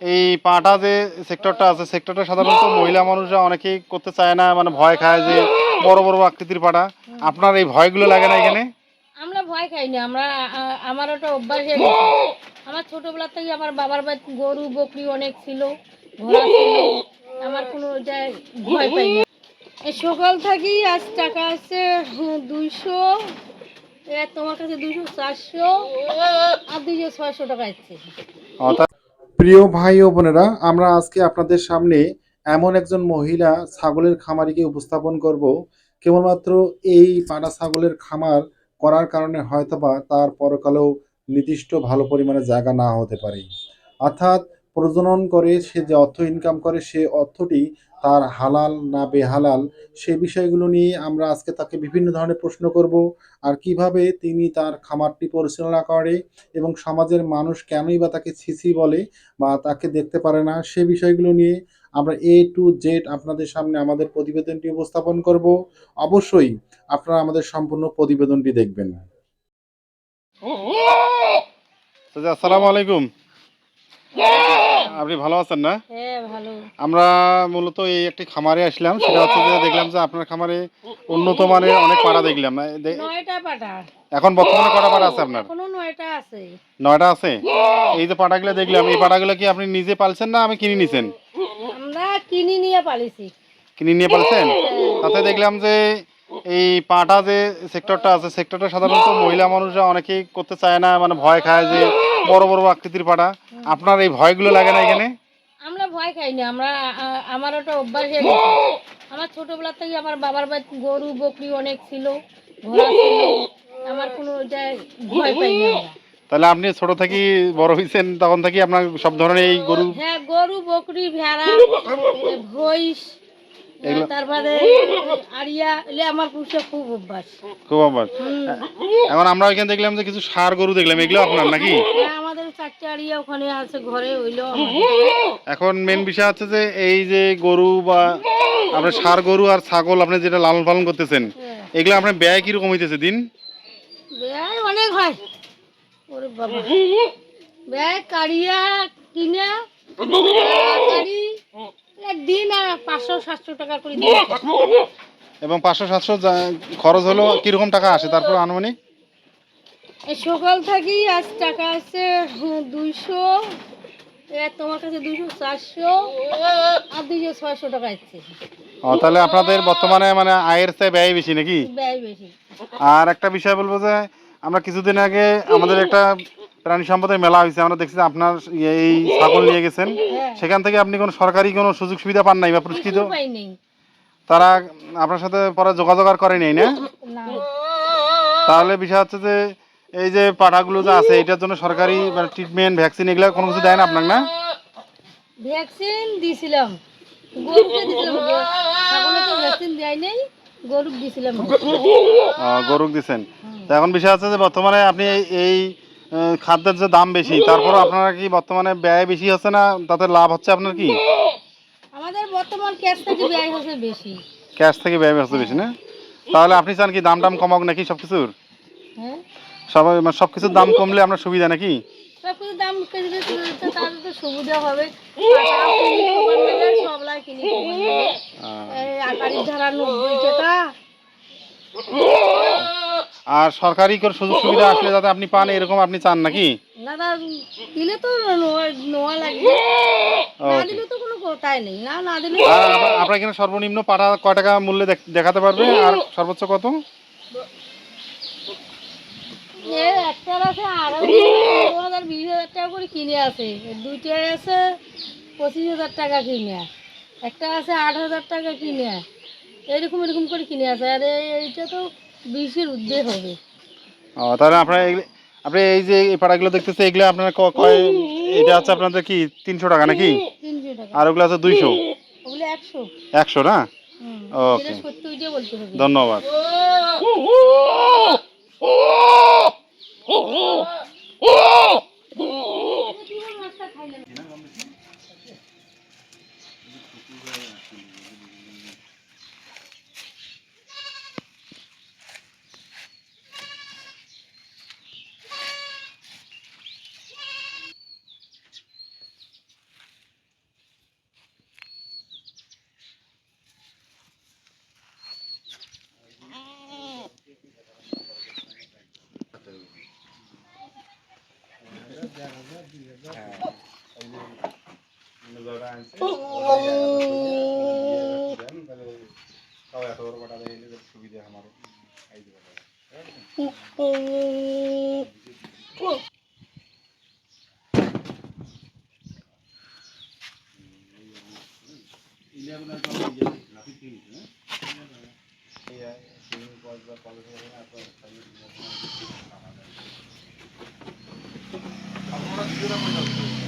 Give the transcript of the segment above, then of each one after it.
এই পাটা যে সেক্টরটা আছে সেক্টরটা সাধারণত মহিলা মানুষরা অনেকেই করতে চায় না মানে ভয় খায় যে বড় বড় আকৃতির পাটা। আপনার এই ভয়গুলো লাগে না এখানে? আমরা ভয় খাই না আমরা আমার ওটা অভ্যাস হয়ে গেছে। আমার ছোটবেলা থেকে আমার বাবার বাড়ি গরু বকরি অনেক ছিল ঘোড়া ছিল। আমার কোনো ওটা ভয় পাই না এই সকাল থেকেই আজ টাকা আছে দুইশো। তোমার কাছে দুইশো চারশো আর দুইশো ছয়শো টাকা অর্থাৎ প্রিয় ভাই ও বোনেরা, আমরা আজকে আপনাদের সামনে এমন একজন মহিলা ছাগলের খামারিকে উপস্থাপন করব। কেবলমাত্র এই পাটা ছাগলের খামার করার কারণে হয়তোবা তার পরকালেও নির্দিষ্ট ভালো পরিমাণে জায়গা না হতে পারে। অর্থাৎ প্রজনন করে, সে যে অর্থ ইনকাম করে, সে অর্থটি তার হালাল না বেহালাল, সে বিষয়গুলো নিয়ে আমরা আজকে তাকে বিভিন্ন ধরনের প্রশ্ন করব আর কীভাবে তিনি তার খামারটি পরিচালনা করে এবং সমাজের মানুষ কেনই বা তাকে ছিছি বলে বা তাকে দেখতে পারে না, সে বিষয়গুলো নিয়ে আমরা এ টু জেড আপনাদের সামনে আমাদের প্রতিবেদনটি উপস্থাপন করব। অবশ্যই আপনারা আমাদের সম্পূর্ণ প্রতিবেদনটি দেখবেন। আসসালামু আলাইকুম। আপনি ভালো আছেন না? আমরা মূলত এই একটি খামারে আসলাম সেটা হচ্ছে যে দেখলাম যে আপনার খামারে উন্নত মানের অনেক পাড়া দেখলাম। নয়টা এখন বর্তমানে কটা পাড়া আছে আপনার? নয়টা আছে। নয়টা আছে? এই যে পাটাগুলো দেখলাম এই পাটাগুলো কি আপনি নিজে পালছেন না আমি কিনে নিছেন? আমরা কিনে নিয়ে পালিছি কিনে নিয়ে পালছেন? তাতে দেখলাম যে এই পাটা যে সেক্টরটা আছে সেক্টরটা সাধারণত মহিলা মানুষরা অনেকেই করতে চায় না মানে ভয় খায় যে বড় বড় আকৃতির পাটা আপনার এই ভয়গুলো লাগে না এখানে? ভয় খাই না আমরা আমার ওটা অভ্যাস হয়ে গেছে। আমার ছোটবেলা থেকে আমার বাবার বাড়ি গরু বকরি অনেক ছিল। ঘোড়া ছিল। আমার কোনো ভয় পাই না তাহলে আপনি ছোট থেকে বড় হয়েছেন তখন থেকে আপনার সব ধরনের এই গরু হ্যাঁ গরু বকরি ভেড়া ভৈষ তারপরে আড়িয়া এলে আমার পুষে খুব অভ্যাস। খুব আবার এখন আমরা ওইখানে দেখলাম যে কিছু সার গরু দেখলাম এগুলো আপনার নাকি? হ্যাঁ, আমাদের চারটে আড়িয়া ওখানে আছে ঘরে হইল এখন মেন বিষয় হচ্ছে যে এই যে গরু বা আপনার সার গরু আর ছাগল আপনি যেটা লালন পালন করতেছেন এগুলো আপনার ব্যয় কীরকম হইতেছে দিন? ব্যয় অনেক হয়। ওরে বাবা। ব্যয় কারিয়া কিনা দিন পাঁচশো সাতশো টাকা করে দিন। এবং পাঁচশো সাতশো খরচ হলো কীরকম টাকা আসে? তারপর আনুমানিক? সকাল থেকেই আজ টাকা আছে দুইশো তোমার কাছে দুইশো চারশো আর দুইশো ছয়শো টাকা আসছে। ও তাহলে আপনাদের বর্তমানে মানে আয়ের চেয়ে ব্যয় বেশি নাকি? ব্যয় বেশি। আর একটা বিষয় বলব যে আমরা কিছুদিন আগে আমাদের একটা প্রাণী সম্পদের মেলা হয়েছে। আমরা দেখছি আপনার ইয়ে- এই ছাগল নিয়ে গেছেন। হ্যাঁ। সেখান থেকে আপনি কোনো সরকারি কোনো সুযোগ সুবিধা পান নাই বা পুরস্কৃত? তারা আপনার সাথে পরে যোগাযোগ আর করে নেই না। তাহলে বিষয় হচ্ছে যে এই যে পাঠাগুলো যে আছে এটার জন্য সরকারি মানে ট্রিটমেন্ট ভ্যাকসিন এগুলো কোনো কিছু দেয় না আপনার না? ভ্যাকসিন দিছিলাম। গরুকে দিছিলাম। ছাগলে তো ভ্যাকসিন দেয় নেই গরুক দিছিলাম। গরুক দিচ্ছেন তো এখন বিষয় আছে যে বর্তমানে আপনি এই- খাদ্যের যে দাম বেশি তারপর আপনারা কি বর্তমানে ব্যয় বেশি হচ্ছে না তাতে লাভ হচ্ছে আপনার কি? আমাদের বর্তমান ক্যাশ থেকে ব্যয় হচ্ছে বেশি। ক্যাশ থেকে ব্যয় হচ্ছে বেশি না? তাহলে আপনি চান কি দাম টাম কমাক নাকি সব কিছুর হ্যাঁ? সবাই মানে সব কিছুর দাম কমলে আপনার সুবিধা নাকি? সব কিছু দাম তাহলে তো সুবিধা হবে। সবলাই কিনি ধারা নব্বই টাকা। আর সরকারি কোনো সুযোগ সুবিধা আসলে যাতে আপনি পান এরকম আপনি চান নাকি? দাদা দিলে তো নোয়া নোয়া লাগবে। না দিলে তো কোনো কথাই নেই। না না দিলে আর আপনার এখানে সর্বনিম্ন পাঠা কয় টাকা মূল্যে দেখাতে পারবে? আর সর্বোচ্চ কত? এ একটার আছে আড়াই হাজার বিশ হাজার টাকা করে কিনে আছে। দুইটার আছে পঁচিশ হাজার টাকা কিনে। একটা আছে আট হাজার টাকা কিনে। এরকম এরকম করে কিনে আছে। আর এই- এইটা তো বিশের উদ্দেশ্য হবে ও তাহলে আপনারা আপনি এই যে এই পাড়াগুলো দেখতেছে এগুলো আপনারা কয় এটা আছে আপনাদের কি তিনশো টাকা নাকি আর ওগুলো আছে দুইশো একশো না ওকে ধন্যবাদ Oh! আপনারা।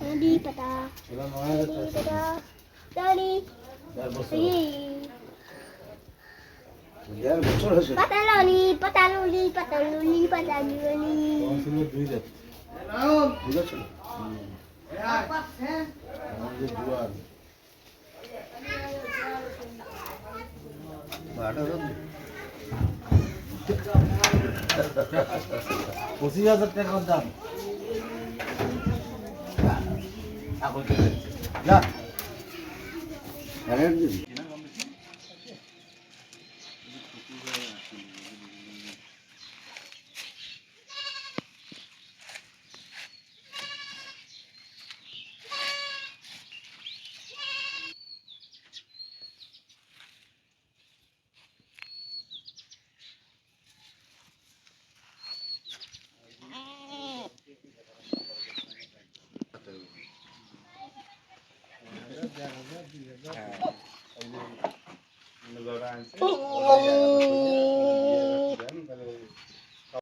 এই কথা বুঝি বুঝি Patah. Tadi patah. Tadi patah. Tadi. Tadi. Patah loli, patah loli, patah loli, patah loli. পঁচিশ হাজার টাকার দাম না